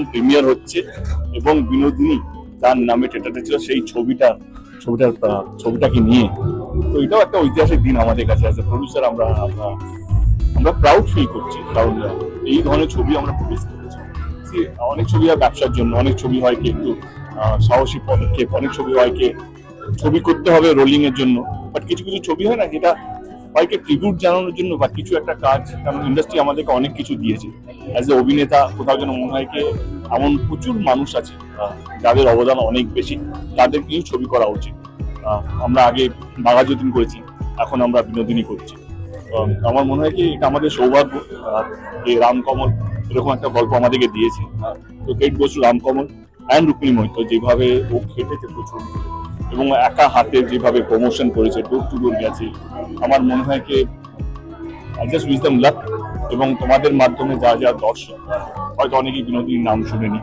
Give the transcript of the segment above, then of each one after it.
এখন প্রিমিয়ার হচ্ছে এবং বিনোদিনী তার নামে টেটাটা ছিল, সেই ছবিটা ছবিটার ছবিটাকে নিয়ে। তো এটাও একটা ঐতিহাসিক দিন আমাদের কাছে এ প্রডিউসার আমরা আমরা প্রাউড ফিল করছি, কারণ এই ধরনের ছবি আমরা প্রডিউস করেছি। অনেক ছবি হয় ব্যবসার জন্য, অনেক ছবি হয় কি একটু সাহসী পদক্ষেপ, অনেক ছবি হয় কি, ছবি করতে হবে রোলিং এর জন্য বাট কিছু কিছু ছবি হয় না, যেটা হয়তো ট্রিবিউট জানানোর জন্য বা কিছু একটা কাজ, কারণ ইন্ডাস্ট্রি আমাদেরকে অনেক কিছু দিয়েছে। অ্যাজ এ অভিনেতা, কোথাও যেন মনে হয় কি, এমন প্রচুর মানুষ আছে যাদের অবদান অনেক বেশি। তাদের নিয়েও ছবি করা উচিত। আমরা আগে বাঘাযতীন করেছি, এখন আমরা বিনোদিনী করছি। আমার মনে হয় কি, এটা আমাদের সৌভাগ্য। যে রামকমল এরকম একটা গল্প আমাদেরকে দিয়েছে। তো গ্রেট বসু রামকমল অ্যান্ড রুক্মিণী মৈত্র, যেভাবে ও খেটেছে প্রচুর। এবং একা হাতে যেভাবে প্রমোশন করেছে ডোর টু ডোর গেছে, আমার মনে হয় কি I just wish them luck এবং তোমাদের মাধ্যমে যা যা দর্শক হয়তো অনেকেই বিনোদিনীর নাম শুনেনি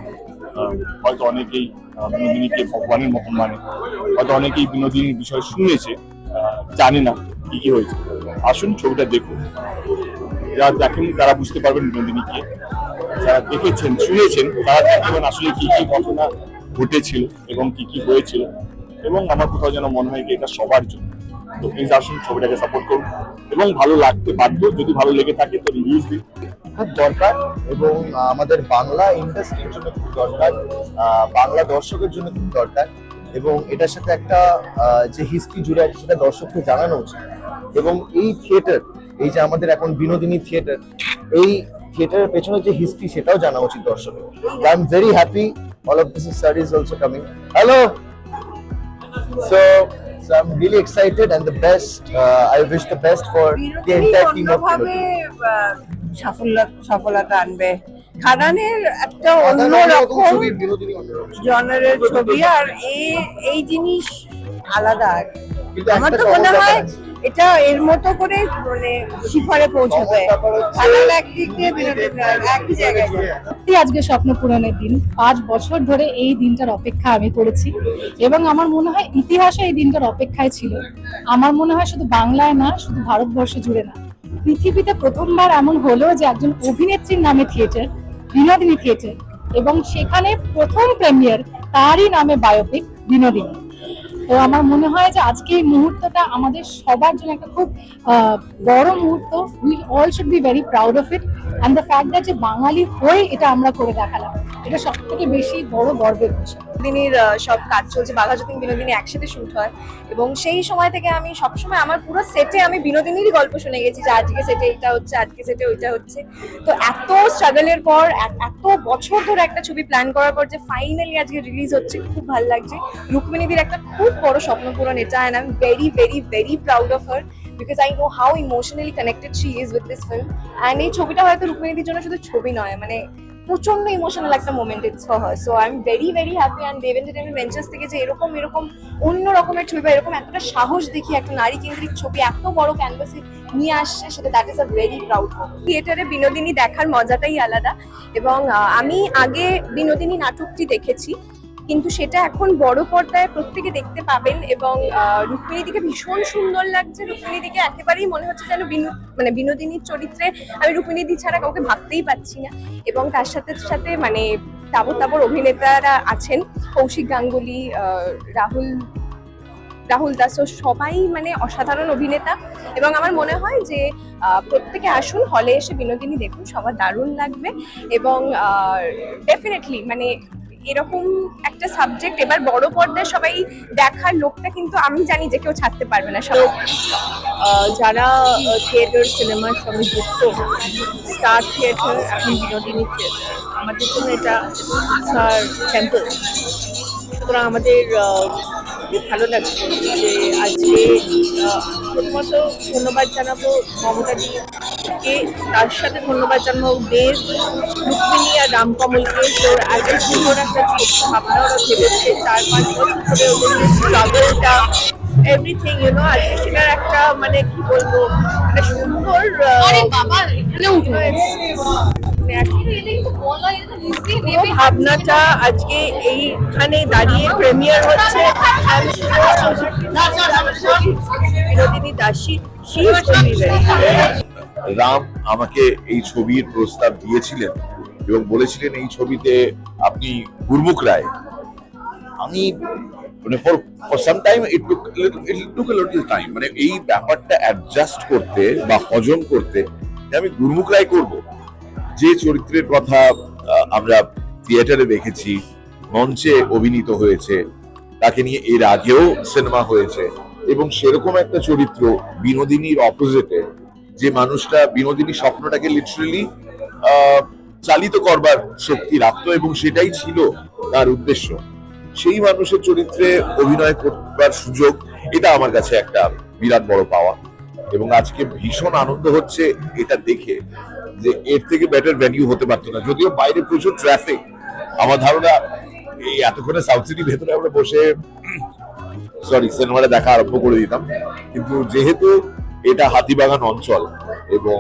হয়তো অনেকেই বিনোদিনীকে ভগবানের মতন মানে হয়তো অনেকেই বিনোদিনীর বিষয় শুনেছে জানে না কি কি হয়েছে। আসুন ছবিটা দেখুন। যারা দেখেন, তারা বুঝতে পারবেন বিনোদিনীকে। যারা দেখেছেন, শুনেছেন, তারা দেখবেন আসলে কি কি ঘটনা ঘটেছিল এবং কি কি হয়েছিল। এবং আমার কোথাও যেন মনে হয় যে এটা সবার জন্য। তো প্লিজ আসুন, ছবিটাকে সাপোর্ট করুন। এবং ভালো লাগতে বাধ্য, যদি ভালো লেগে থাকে তো রিভিউজ দিন। খুব দরকার এবং আমাদের বাংলা ইন্ডাস্ট্রির জন্য খুব দরকার। বাংলা দর্শকের জন্য খুব দরকার এবং এটার সাথে একটা যে হিস্ট্রি জুড়ে আছে সেটা দর্শককে জানানো উচিত। এবং এই থিয়েটার এই যে আমাদের এখন বিনোদিনী থিয়েটার এই থিয়েটারের পেছনে যে হিস্ট্রি সেটাও জানা উচিত দর্শকের। I am very happy all of this is also coming hello so So I'm really excited and the best. Uh, I wish the best for the entire team of সাফল্য সফলতা আনবে খাদানের একটা অন্যরকম জনারের ছবি আর এই এই জিনিস আলাদা আমার তো মনে হয়। এটা এর মতো করে মানে শিখরে পৌঁছবে। খাদান একদিক আজকে স্বপ্ন পূরণের দিন। পাঁচ বছর ধরে এই দিনটার অপেক্ষা আমি করেছি এবং আমার মনে হয় ইতিহাসে এই দিনটার অপেক্ষায় ছিল। আমার মনে হয় শুধু বাংলায় না, শুধু ভারতবর্ষ জুড়ে না। পৃথিবীতে প্রথমবার এমন হলো যে একজন অভিনেত্রীর নামে থিয়েটার, বিনোদিনী থিয়েটার এবং সেখানে প্রথম প্রেমিয়ার তারই নামে বায়োপিক বিনোদিনী। তো আমার মনে হয় যে আজকে এই মুহূর্তটা আমাদের সবার জন্য একটা খুব বড় মুহূর্ত। We all should be very proud of it and the fact that যে বাঙালি হয়ে এটা আমরা করে দেখালাম এটা সব থেকে বেশি বড় গর্বের বিষয়। আহ, সব কাজ চলছে বাঘা যতীন বিনোদিনী একসাথে শুট হয়। এবং সেই সময় থেকে আমি সবসময় আমার পুরো সেটে আমি বিনোদিনীরই গল্প শুনে গেছি যে আজকে সেটে এটা হচ্ছে আজকে সেটে ওইটা হচ্ছে। তো এত স্ট্রাগলের পর এত বছর ধরে একটা ছবি প্ল্যান করার পর যে ফাইনালি আজকে রিলিজ হচ্ছে খুব ভালো লাগছে। রুক্মিণীদির একটা খুব বড় স্বপ্ন পূরণ এটা and I am very very very proud of her because I know how emotionally connected she is with this film and এই ছবিটা হয়তো রুক্মিণীদির জন্য শুধু ছবি নয় মানে প্রচণ্ড ইমোশনাল একটা moment it's for her so I am very very happy and Dev entertainment ventures থেকে যে এরকম এরকম অন্য রকমের ছবি বা এরকম এতটা সাহস দেখি একটা নারী কেন্দ্রিক ছবি এত বড় ক্যানভাসে নিয়ে আসছে সেটা that is a very proud থিয়েটারে বিনোদিনী দেখার মজাটাই আলাদা এবং আমি আগে বিনোদিনী নাটকটি দেখেছি। কিন্তু সেটা এখন বড় পর্দায় প্রত্যেকে দেখতে পাবেন এবং রুক্মিণীদিকে ভীষণ সুন্দর লাগছে। রুক্মিণীদিকে একেবারেই মনে হচ্ছে যেন বিনো মানে বিনোদিনীর চরিত্রে আমি রুক্মিণীদি ছাড়া কাউকে ভাবতেই পাচ্ছি না। এবং তার সাথে সাথে মানে তাবর তাবর অভিনেতারা আছেন, কৌশিক গাঙ্গুলি রাহুল রাহুল দাস সবাই মানে অসাধারণ অভিনেতা। এবং আমার মনে হয় যে প্রত্যেকে আসুন, হলে এসে বিনোদিনী দেখুন, সবার দারুণ লাগবে। এবং ডেফিনেটলি মানে এরকম একটা সাবজেক্ট এবার বড় পর্দায় সবাই দেখার লোকটা কিন্তু আমি জানি যে কেউ ছাড়তে পারবে না সবাই। যারা থিয়েটার সিনেমার সঙ্গে যুক্ত স্টার থিয়েটার এখন বিনোদিনী থিয়েটার আমাদের জন্য এটা স্যার টেম্পল সুতরাং আমাদের ভালো লাগছে যে আজকে প্রথমত ধন্যবাদ জানাব মমতাদিকে তার সাথে ধন্যবাদ জানাব। দেব রুক্মিণী আর রামকমলকে তোর এত সুন্দর একটা ভাবনা ওরা ভেবেছে। চার পাঁচ বছর ধরে ওদের যে স্ট্রাগলটা এভরিথিং ইউ নো আজকে সেটার একটা মানে কি বলব একটা সুন্দর পুরো ভাবনাটা আজকে এইখানে দাঁড়িয়ে প্রেমিয়ার হচ্ছে। বিনোদিনী দাসী going রাম আমাকে এই ছবির প্রস্তাব দিয়েছিলেন এবং বলেছিলেন এই ছবিতে আপনি গুরমুখ রায়। আমি মানে for for some time time মানে এই ব্যাপারটা অ্যাডজাস্ট করতে বা হজম করতে আমি গুরমুখ রায় করব। যে চরিত্রের কথা আমরা থিয়েটারে দেখেছি, মঞ্চে অভিনীত হয়েছে, তাকে নিয়ে এর আগেও সিনেমা হয়েছে এবং সেরকম একটা চরিত্র বিনোদিনীর অপোজিটে যে মানুষটা বিনোদিনী স্বপ্নটাকে লিটারেলি চালিত করবার শক্তি রাখতো এবং সেটাই ছিল তার উদ্দেশ্য। সেই মানুষের চরিত্রে অভিনয় করবার সুযোগ এটা আমার কাছে একটা বিরাট বড় পাওয়া। এবং আজকে ভীষণ আনন্দ হচ্ছে এটা দেখে যে এর থেকে বেটার ভ্যানিউ হতে পারতো না। যদিও বাইরে প্রচুর ট্রাফিক আমার ধারণা এই এতক্ষণে সাউথ সিটির ভেতরে আমরা বসে সরি সিনেমাটা দেখা আরম্ভ করে দিতাম। কিন্তু যেহেতু এটা হাতিবাগান অঞ্চল এবং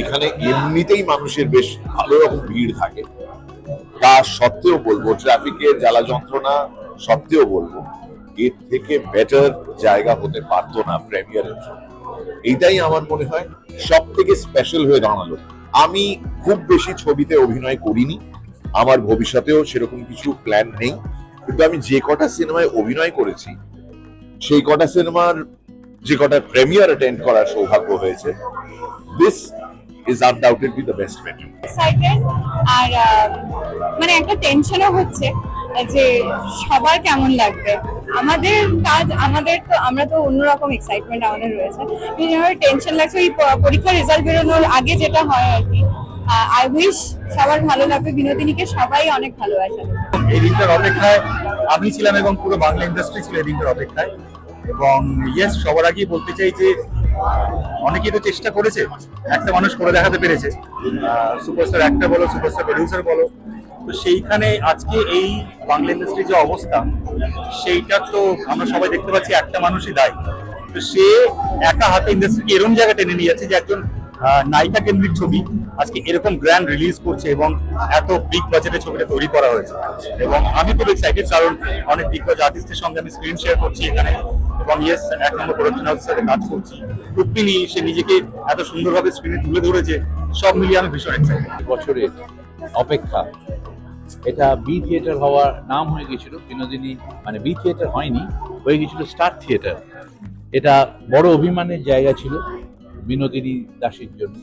এখানে এমনিতেই মানুষের বেশ ভালো রকম ভিড় থাকে। তা সত্ত্বেও বলব ট্রাফিকের জ্বালা যন্ত্রণা সত্ত্বেও বলব, এর থেকে বেটার জায়গা হতে পারতো না প্রেমিয়ারের জন্য। এইটাই আমার মনে হয় সব থেকে স্পেশাল হয়ে দাঁড়াল। আমি খুব বেশি ছবিতে অভিনয় করিনি, আমার ভবিষ্যতেও সেরকম কিছু প্ল্যান নেই, কিন্তু আমি যে কটা সিনেমায় অভিনয় করেছি, সেই কটা সিনেমার যে কটা প্রেমিয়ার অ্যাটেন্ড করার সৌভাগ্য হয়েছে this is undoubtedly the best venue excited আর আহ, মানে একটা টেনশনও হচ্ছে যে সবার কেমন লাগবে। আমাদের কাজ আমাদের তো আমরা তো অন্যরকম এক্সাইটমেন্ট আমাদের রয়েছে। টেনশন লাগছে ওই পরীক্ষার রেজাল্ট বেরোনোর আগে যেটা হয় আর কি। আই উইশ সবার ভালো লাগবে বিনোদিনীকে সবাই অনেক ভালোবাসে। এই দিনটার অপেক্ষায় আমি ছিলাম এবং পুরো বাংলা ইন্ডাস্ট্রি ছিল এই দিনটার অপেক্ষায়। এবং ইয়েস সবার আগেই বলতে চাই যে অনেকেই তো চেষ্টা করেছে, একটা মানুষ করে দেখাতে পেরেছে। সুপারস্টার একটা বলো সুপারস্টার প্রডিউসার বলো। তো সেইখানে আজকে এই বাংলা ইন্ডাস্ট্রির যে অবস্থা, সেইটা তো আমরা সবাই দেখতে পাচ্ছি, একটা মানুষই দায়ী। তো সে একা হাতে ইন্ডাস্ট্রিকে এরকম জায়গা টেনে নিয়ে যাচ্ছে যে একজন নায়িকা কেন্দ্রিক ছবি আজকে এরকম গ্র্যান্ড রিলিজ করছে এবং এত বিগ বাজেটের ছবিটা তৈরি করা হয়েছে। এবং আমি খুব এক্সাইটেড কারণ অনেক দিগ্গজ আর্টিস্টের সঙ্গে আমি স্ক্রিন শেয়ার করছি এখানে। এবং ইয়েস এক নম্বর প্রোডাকশন হাউসের সাথে কাজ করছি। রুক্মিণী, সে নিজেকে এত সুন্দরভাবে স্ক্রিনে তুলে ধরেছে, সব মিলিয়ে আমি ভীষণ এক্সাইটেড বছরের অপেক্ষা। এটা বি থিয়েটার হওয়ার নাম হয়ে গেছিল বিনোদিনী মানে বি থিয়েটার হয়নি, হয়ে গেছিল স্টার থিয়েটার এটা বড় অভিমানের জায়গা ছিল বিনোদিনী দাসের জন্য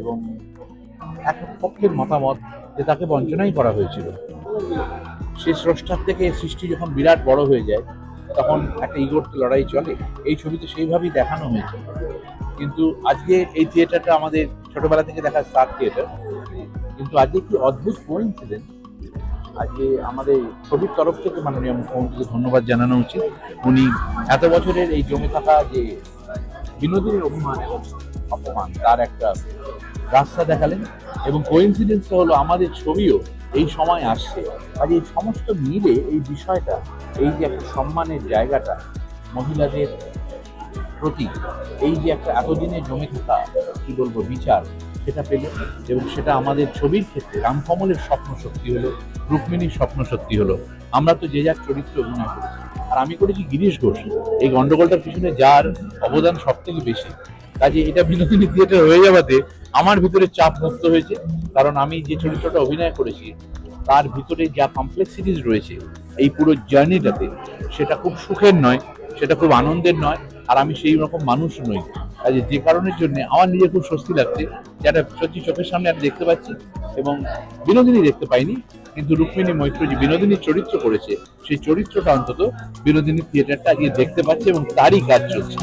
এবং এক পক্ষের মতামত যে তাকে বঞ্চনাই করা হয়েছিল। সে স্রষ্টার থেকে সৃষ্টি যখন বিরাট বড় হয়ে যায় তখন একটা ইগোর লড়াই চলে। এই ছবিতে সেইভাবেই দেখানো হয়েছে। কিন্তু আজকে এই থিয়েটারটা আমাদের ছোটবেলা থেকে দেখা স্টার থিয়েটার। কিন্তু আজকে কি অদ্ভুত কোইন্সিডেন্ট আজকে আমাদের ছবির তরফ থেকে মাননীয় মুখ্যমন্ত্রীকে ধন্যবাদ জানানো উচিত। উনি এত বছরের এই জমে থাকা যে বিনোদিনীর অভিমান এবং অপমান, তার একটা রাস্তা দেখালেন এবং কোইন্সিডেন্সটা হলো আমাদের ছবিও এই সময় আসছে। আর এই সমস্ত মিলে এই বিষয়টা, এই যে একটা সম্মানের জায়গাটা মহিলাদের প্রতি, এই যে একটা এতদিনে জমে থাকা, কি বলব, বিচার, সেটা পেল এবং সেটা আমাদের ছবির ক্ষেত্রে রামকমলের স্বপ্ন সত্যি হলো, রুক্মিণীর স্বপ্ন সত্যি হলো। আমরা তো যে যার চরিত্র অভিনয় করেছি। আর আমি করেছি গিরিশ ঘোষ। এই গন্ডগোলটার পিছনে যার অবদান সব থেকে বেশি। কাজে এটা বিনোদিনী থিয়েটার হয়ে যাওয়াতে আমার ভিতরে চাপ মুক্ত হয়েছে। কারণ আমি যে চরিত্রটা অভিনয় করেছি, তার ভিতরে যা কমপ্লেক্সিটিস রয়েছে, এই পুরো জার্নিটাতে সেটা খুব সুখের নয়, সেটা খুব আনন্দের নয়, আর আমি সেই রকম মানুষ নই। কাজে যে কারণের জন্য আমার নিজে খুব স্বস্তি লাগছে যেটা সত্যি চোখের সামনে আমি দেখতে পাচ্ছি এবং বিনোদিনী দেখতে পাইনি। কিন্তু রুক্মিণী মৈত্র যে বিনোদিনীর চরিত্র করেছে, সেই চরিত্রটা অন্তত বিনোদিনী থিয়েটারটা আজকে দেখতে পাচ্ছে এবং তারই কাজ চলছে।